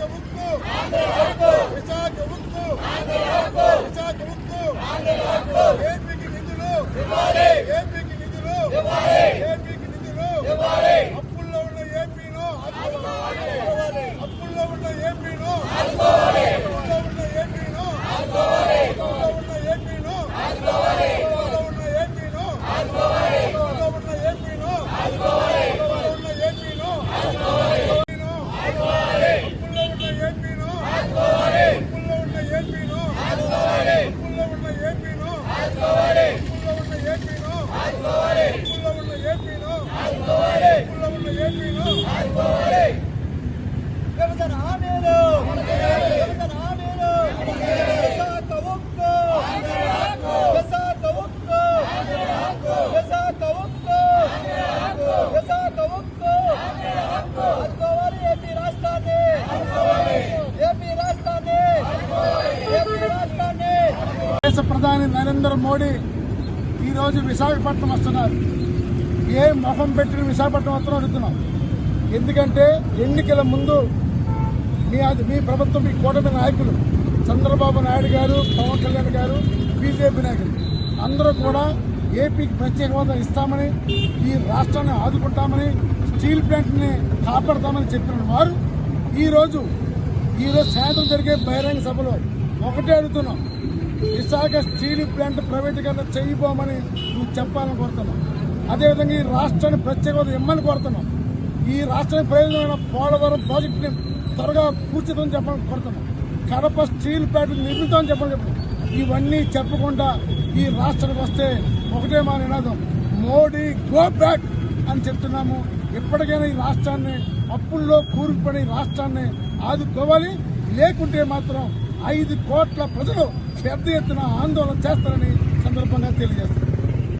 я вот దేశ ప్రధాని నరేంద్ర మోడీ ఈరోజు విశాఖపట్నం వస్తున్నారు. ఏ మొహం పెట్టిన విశాఖపట్నం వస్తున్నా అడుగుతున్నాం. ఎందుకంటే ఎన్నికల ముందు మీ అది మీ ప్రభుత్వం మీ కూటమి నాయకులు చంద్రబాబు నాయుడు గారు పవన్ కళ్యాణ్ గారు బీజేపీ నాయకులు అందరూ కూడా ఏపీకి ప్రత్యేక హోదా ఇస్తామని ఈ రాష్ట్రాన్ని ఆదుకుంటామని స్టీల్ ప్లాంట్ని కాపాడతామని చెప్పిన వారు ఈరోజు ఈరోజు సాయంత్రం జరిగే బహిరంగ సభలో ఒకటే అడుగుతున్నాం. విశాఖ స్టీల్ ప్లాంట్ ప్రైవేటీకరణ చేయబోమని నువ్వు చెప్పాలని కోరుతున్నావు అదేవిధంగా ఈ రాష్ట్రాన్ని ప్రత్యేక హోదా ఇమ్మని కోరుతున్నాం. ఈ రాష్ట్రానికి ప్రయోజనమైన పోలవరం ప్రాజెక్టుని త్వరగా పూర్తిదని చెప్పాలని కోరుతున్నాం. కడప స్టీల్ ప్లాంట్ నిర్మితామని చెప్పాలని చెప్పండి ఇవన్నీ చెప్పకుండా ఈ రాష్ట్రానికి వస్తే ఒకటే మా నినాదం. మోడీ గో బ్యాక్ అని చెప్తున్నాము. ఎప్పటికైనా ఈ రాష్ట్రాన్ని అప్పుల్లో కూరుకుపడే ఈ రాష్ట్రాన్ని ఆదుకోవాలి. లేకుంటే మాత్రం ఐదు కోట్ల ప్రజలు పెద్ద ఎత్తున ఆందోళన చేస్తారని సందర్భంగా తెలియజేస్తున్నారు